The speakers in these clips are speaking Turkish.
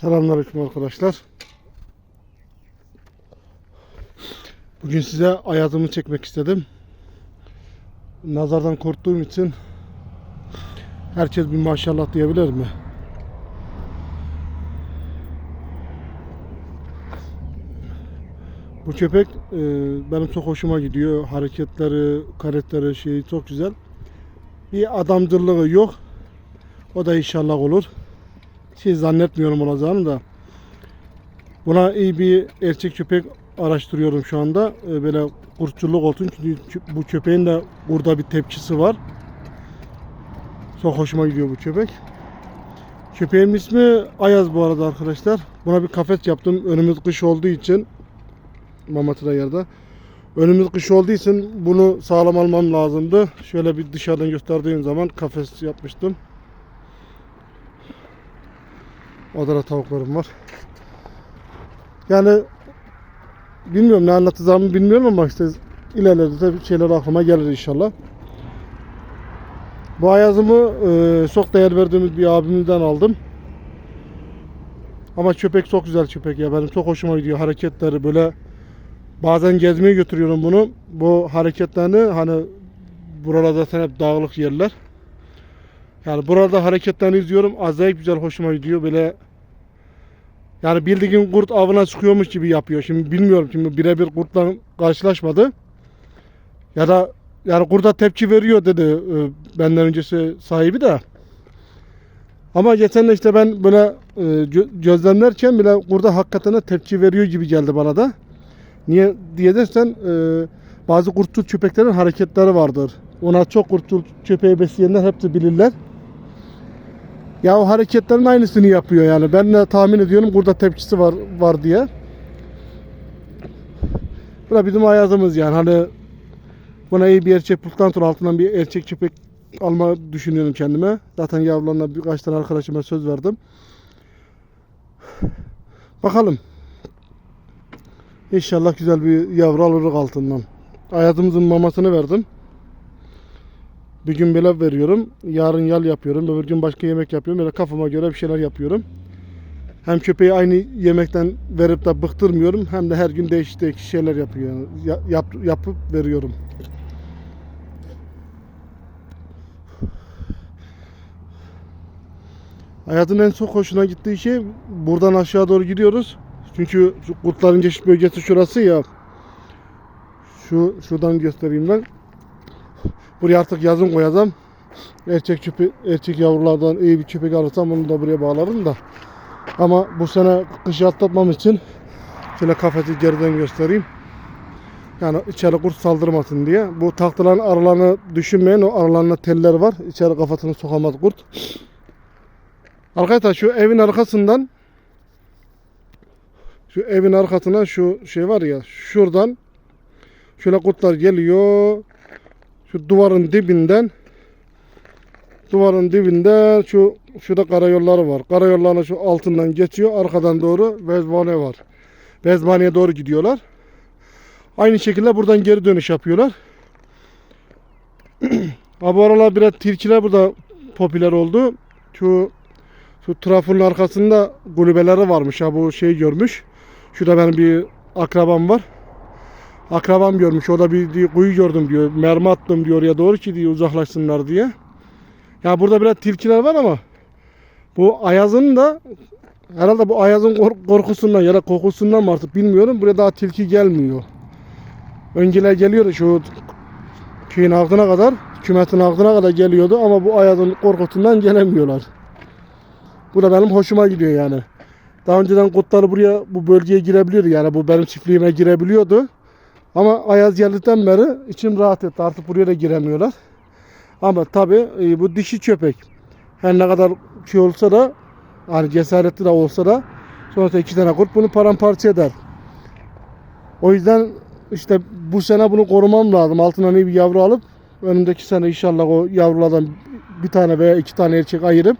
Selamünaleyküm arkadaşlar. Bugün size ayazımı çekmek istedim. Nazardan korktuğum için herkes bir maşallah diyebilir mi? Bu köpek e, benim çok hoşuma gidiyor. Hareketleri, karakteri şeyi çok güzel. Bir adamcılığı yok. O da inşallah olur şey zannetmiyorum olacağını da. Buna iyi bir erkek köpek araştırıyorum şu anda. Ee, Böyle kurtçuluk olsun çünkü bu köpeğin de burada bir tepkisi var. Çok hoşuma gidiyor bu köpek. Köpeğimin ismi Ayaz bu arada arkadaşlar. Buna bir kafes yaptım. Önümüz kış olduğu için Mamatı yerde. Önümüz kış olduğu için bunu sağlam almam lazımdı. Şöyle bir dışarıdan gösterdiğim zaman kafes yapmıştım. Adana tavuklarım var. Yani bilmiyorum ne anlatacağımı bilmiyorum ama işte ilerlerde de şeyler aklıma gelir inşallah. Bu ayazımı e, çok değer verdiğimiz bir abimizden aldım. Ama köpek çok güzel köpek ya. Benim çok hoşuma gidiyor hareketleri böyle. Bazen gezmeye götürüyorum bunu. Bu hareketlerini hani buralarda zaten hep dağlık yerler. Yani burada hareketlerini izliyorum. Acayip güzel hoşuma gidiyor. Böyle yani bildiğin kurt avına çıkıyormuş gibi yapıyor. Şimdi bilmiyorum şimdi birebir kurtla karşılaşmadı. Ya da yani kurda tepki veriyor dedi e, benden öncesi sahibi de. Ama geçen de işte ben böyle e, gö- gözlemlerken bile kurda hakikaten tepki veriyor gibi geldi bana da. Niye diye dersen e, bazı kurtçul köpeklerin hareketleri vardır. Ona çok kurtçul köpeği besleyenler hepsi bilirler. Ya o hareketlerin aynısını yapıyor yani. Ben de tahmin ediyorum burada tepkisi var var diye. Bu da bizim ayazımız yani. Hani buna iyi bir erkek bulduktan sonra altından bir erkek köpek alma düşünüyorum kendime. Zaten yavrularına birkaç tane arkadaşıma söz verdim. Bakalım. İnşallah güzel bir yavru alırız altından. Ayazımızın mamasını verdim. Bir gün böyle veriyorum. Yarın yal yapıyorum. Öbür gün başka yemek yapıyorum. Böyle kafama göre bir şeyler yapıyorum. Hem köpeği aynı yemekten verip de bıktırmıyorum. Hem de her gün değişik değişik şeyler yapıyor. Ya- yap, yapıp veriyorum. Hayatın en çok hoşuna gittiği şey buradan aşağı doğru gidiyoruz. Çünkü kurtların geçiş bölgesi şurası ya. Şu şuradan göstereyim ben. Buraya artık yazın koyacağım. Erkek köpek, erkek yavrulardan iyi bir köpek alırsam onu da buraya bağlarım da. Ama bu sene kışı atlatmam için şöyle kafesi geriden göstereyim. Yani içeri kurt saldırmasın diye. Bu tahtaların aralarını düşünmeyin. O aralarında teller var. İçeri kafasını sokamaz kurt. Arkadaşlar şu evin arkasından şu evin arkasına şu şey var ya şuradan şöyle kurtlar geliyor şu duvarın dibinden duvarın dibinden şu şurada karayolları var. Karayollarına şu altından geçiyor. Arkadan doğru Vezbane var. Vezbane'ye doğru gidiyorlar. Aynı şekilde buradan geri dönüş yapıyorlar. ha bu aralar biraz tilkiler burada popüler oldu. Şu şu trafonun arkasında kulübeleri varmış. Ha bu şeyi görmüş. Şurada benim bir akrabam var. Akrabam görmüş. O da bir diyor, kuyu gördüm diyor. Mermi attım diyor ya doğru ki diyor uzaklaşsınlar diye. Ya burada biraz tilkiler var ama bu Ayaz'ın da herhalde bu Ayaz'ın kork- korkusundan ya da kokusundan mı artık bilmiyorum. Buraya daha tilki gelmiyor. Önceler geliyordu şu köyün altına kadar, kümetin altına kadar geliyordu ama bu Ayaz'ın korkusundan gelemiyorlar. Bu da benim hoşuma gidiyor yani. Daha önceden kurtlar buraya bu bölgeye girebiliyordu yani bu benim çiftliğime girebiliyordu. Ama Ayaz geldikten beri içim rahat etti. Artık buraya da giremiyorlar. Ama tabi bu dişi köpek. Her ne kadar şey olsa da hani cesaretli de olsa da sonuçta iki tane kurt bunu paramparça eder. O yüzden işte bu sene bunu korumam lazım. Altından iyi bir yavru alıp önümdeki sene inşallah o yavrulardan bir tane veya iki tane erkek ayırıp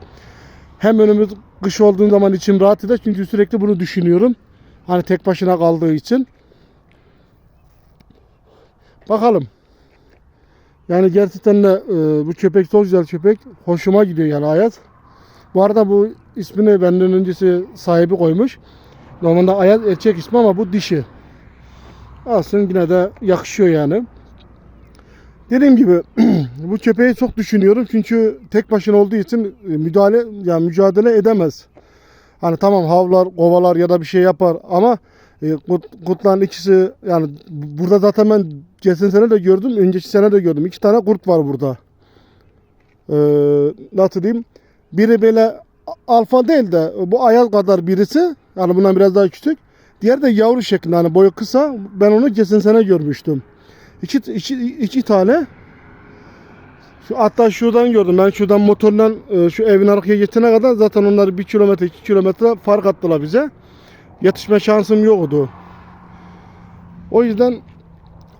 hem önümüz kış olduğu zaman içim rahat eder çünkü sürekli bunu düşünüyorum. Hani tek başına kaldığı için. Bakalım. Yani gerçekten de e, bu köpek çok güzel köpek. Hoşuma gidiyor yani hayat. Bu arada bu ismini benden öncesi sahibi koymuş. Normalde Ayaz erkek ismi ama bu dişi. Aslında yine de yakışıyor yani. Dediğim gibi bu köpeği çok düşünüyorum çünkü tek başına olduğu için e, müdahale yani mücadele edemez. Hani tamam havlar, kovalar ya da bir şey yapar ama kurtların ikisi yani burada zaten ben geçen sene de gördüm, önceki sene de gördüm. İki tane kurt var burada. Ee, nasıl diyeyim? Biri böyle alfa değil de bu ayaz kadar birisi. Yani bundan biraz daha küçük. Diğeri de yavru şeklinde hani boyu kısa. Ben onu geçen sene görmüştüm. İki, iki, iki tane. Şu, hatta şuradan gördüm. Ben şuradan motorla e, şu evin arkaya geçene kadar zaten onlar bir kilometre iki kilometre fark attılar bize. Yetişme şansım yoktu. O yüzden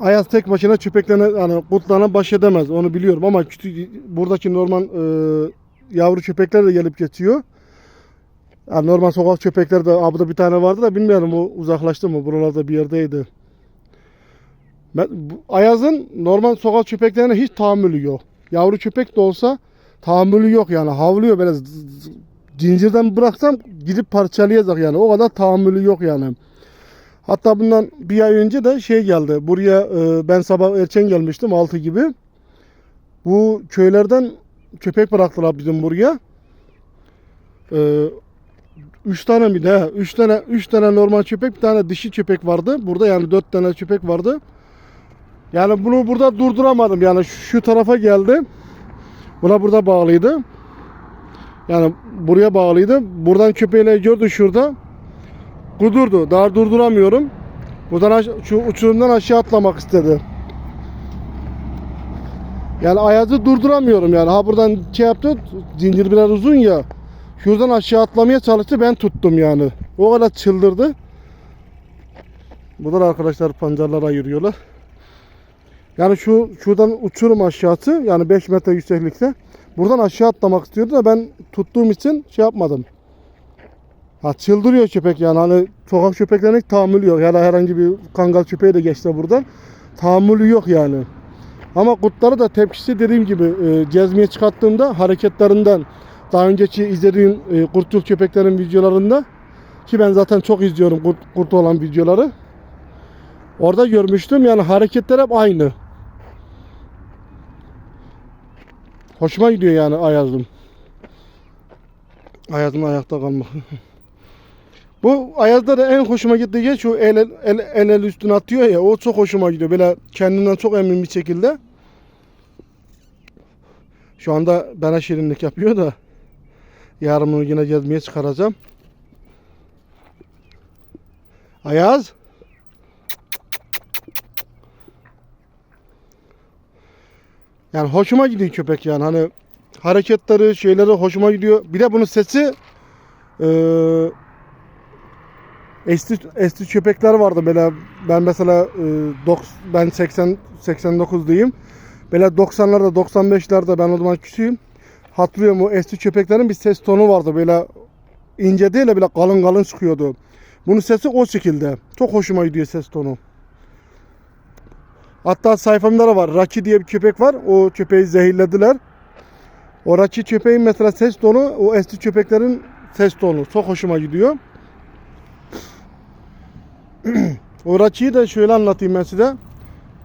Ayaz tek başına köpeklerine yani kurtlarına baş edemez. Onu biliyorum ama küçük buradaki normal e, yavru köpekler de gelip geçiyor. Yani normal sokak köpekler de abda bir tane vardı da bilmiyorum o uzaklaştı mı buralarda bir yerdeydi. Ben, bu, Ayaz'ın normal sokak köpeklerine hiç tahammülü yok. Yavru köpek de olsa tahammülü yok yani havlıyor böyle zincirden bıraksam gidip parçalayacak yani o kadar tahammülü yok yani. Hatta bundan bir ay önce de şey geldi. Buraya e, ben sabah erken gelmiştim 6 gibi. Bu köylerden köpek bıraktılar bizim buraya. E, üç tane mi ne? Üç tane, üç tane normal köpek, bir tane dişi köpek vardı. Burada yani dört tane köpek vardı. Yani bunu burada durduramadım. Yani şu tarafa geldi. Buna burada bağlıydı. Yani buraya bağlıydı. Buradan köpeği gördü şurada. Kudurdu. Daha durduramıyorum. Buradan şu uçurumdan aşağı atlamak istedi. Yani ayazı durduramıyorum yani. Ha buradan şey yaptı. Zincir biraz uzun ya. Şuradan aşağı atlamaya çalıştı. Ben tuttum yani. O kadar çıldırdı. Buradan arkadaşlar pancarlara ayırıyorlar. Yani şu şuradan uçurum aşağısı yani 5 metre yükseklikte. Buradan aşağı atlamak istiyordu da ben tuttuğum için şey yapmadım. Ha çıldırıyor köpek yani hani sokak köpeklerine tahammülü yok. Ya da herhangi bir kangal köpeği de geçse buradan. Tahammülü yok yani. Ama kurtları da tepkisi dediğim gibi e, gezmeye çıkarttığımda hareketlerinden daha önceki izlediğim e, kurtçul köpeklerin videolarında ki ben zaten çok izliyorum kurt, kurt olan videoları. Orada görmüştüm yani hareketler hep aynı. Hoşuma gidiyor yani Ayaz'ım. Ayaz'ın ayakta kalmak. Bu Ayaz'da da en hoşuma gittiği şey şu el el, el, el, üstüne atıyor ya o çok hoşuma gidiyor. Böyle kendinden çok emin bir şekilde. Şu anda bana şirinlik yapıyor da yarın bunu yine gezmeye çıkaracağım. Ayaz. Yani hoşuma gidiyor köpek yani hani hareketleri şeyleri hoşuma gidiyor. Bir de bunun sesi eee eski eski köpekler vardı böyle ben mesela e, dok- ben 80 89 diyeyim. Böyle 90'larda 95'lerde ben o zaman küçüğüm. Hatırlıyorum o eski köpeklerin bir ses tonu vardı böyle ince değil de böyle kalın kalın çıkıyordu. Bunun sesi o şekilde. Çok hoşuma gidiyor ses tonu. Hatta sayfamda da var. Raki diye bir köpek var. O köpeği zehirlediler. O Raki köpeğin mesela ses tonu o eski köpeklerin ses tonu. Çok hoşuma gidiyor. o Raki'yi de şöyle anlatayım ben size.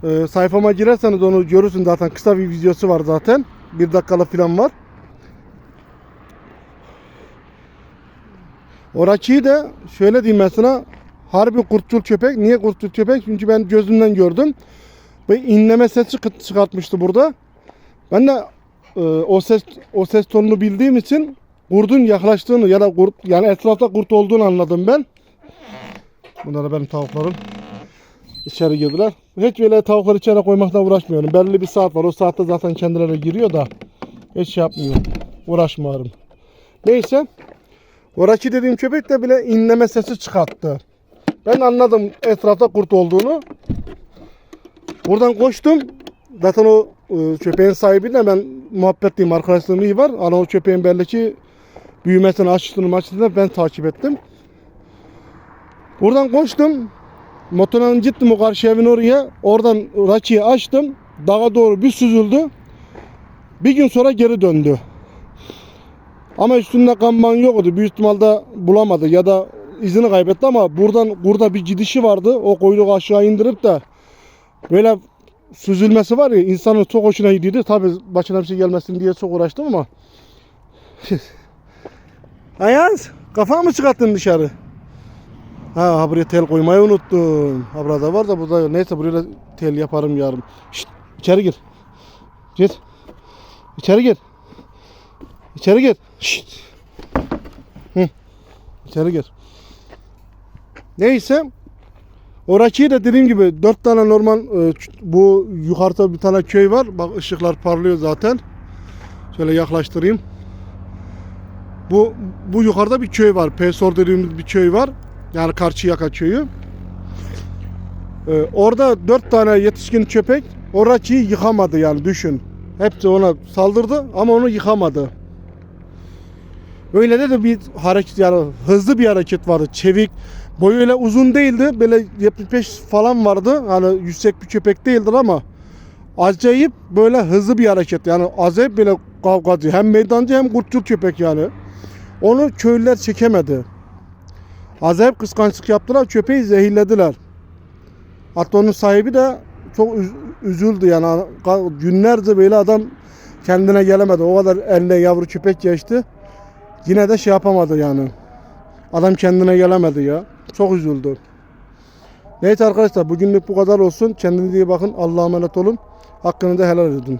Ee, sayfama girerseniz onu görürsün zaten. Kısa bir videosu var zaten. Bir dakikalık falan var. O Raki'yi de şöyle diyeyim mesela. Harbi kurtçul köpek. Niye kurtçul köpek? Çünkü ben gözümden gördüm. Ve inleme çıkart- çıkartmıştı burada. Ben de e, o ses o ses tonunu bildiğim için kurdun yaklaştığını ya da kurt yani etrafta kurt olduğunu anladım ben. Bunlar da benim tavuklarım. İçeri girdiler. Hiç böyle tavukları içeri koymakla uğraşmıyorum. Belli bir saat var. O saatte zaten kendileri giriyor da hiç şey yapmıyorum. Uğraşmıyorum. Neyse. Oraki dediğim köpek de bile inleme sesi çıkarttı. Ben anladım etrafta kurt olduğunu. Buradan koştum. Zaten o e, köpeğin sahibiyle ben muhabbetliyim, arkadaşlığım iyi var. Ama o köpeğin belli ki büyümesini, açtığını, açtığını ben takip ettim. Buradan koştum. Motorla gittim o karşı evin oraya. Oradan rakiyi açtım. Dağa doğru bir süzüldü. Bir gün sonra geri döndü. Ama üstünde kanman yoktu. Büyük ihtimalle bulamadı ya da izini kaybetti ama buradan burada bir gidişi vardı. O kuyruğu aşağı indirip de böyle süzülmesi var ya insanın çok hoşuna gidiyordu. Tabi başına bir şey gelmesin diye çok uğraştım ama. Ayaz kafa mı çıkarttın dışarı? Ha, buraya tel koymayı unuttum. Ha burada var da burada yok. Neyse buraya tel yaparım yarın. Şşt, içeri gir. Git. İçeri gir. İçeri gir. Şşt. Hı. İçeri gir. Neyse. Oraki de dediğim gibi dört tane normal e, bu yukarıda bir tane köy var. Bak ışıklar parlıyor zaten. Şöyle yaklaştırayım. Bu bu yukarıda bir köy var. Pesor dediğimiz bir köy var. Yani Karşıyaka köyü. Ee, orada dört tane yetişkin köpek o Raki'yi yıkamadı yani düşün. Hepsi ona saldırdı ama onu yıkamadı. Öyle de bir hareket yani hızlı bir hareket vardı. Çevik. Boyu öyle uzun değildi. Böyle 75 falan vardı. Hani yüksek bir köpek değildir ama acayip böyle hızlı bir hareket. Yani acayip böyle kavgacı. Hem meydancı hem kurtçul köpek yani. Onu köylüler çekemedi. Acayip kıskançlık yaptılar. Köpeği zehirlediler. Hatta onun sahibi de çok üz- üzüldü yani. Günlerce böyle adam kendine gelemedi. O kadar eline yavru köpek geçti. Yine de şey yapamadı yani. Adam kendine gelemedi ya. Çok üzüldü. Neyse arkadaşlar bugünlük bu kadar olsun. Kendinize iyi bakın. Allah'a emanet olun. Hakkını da helal edin.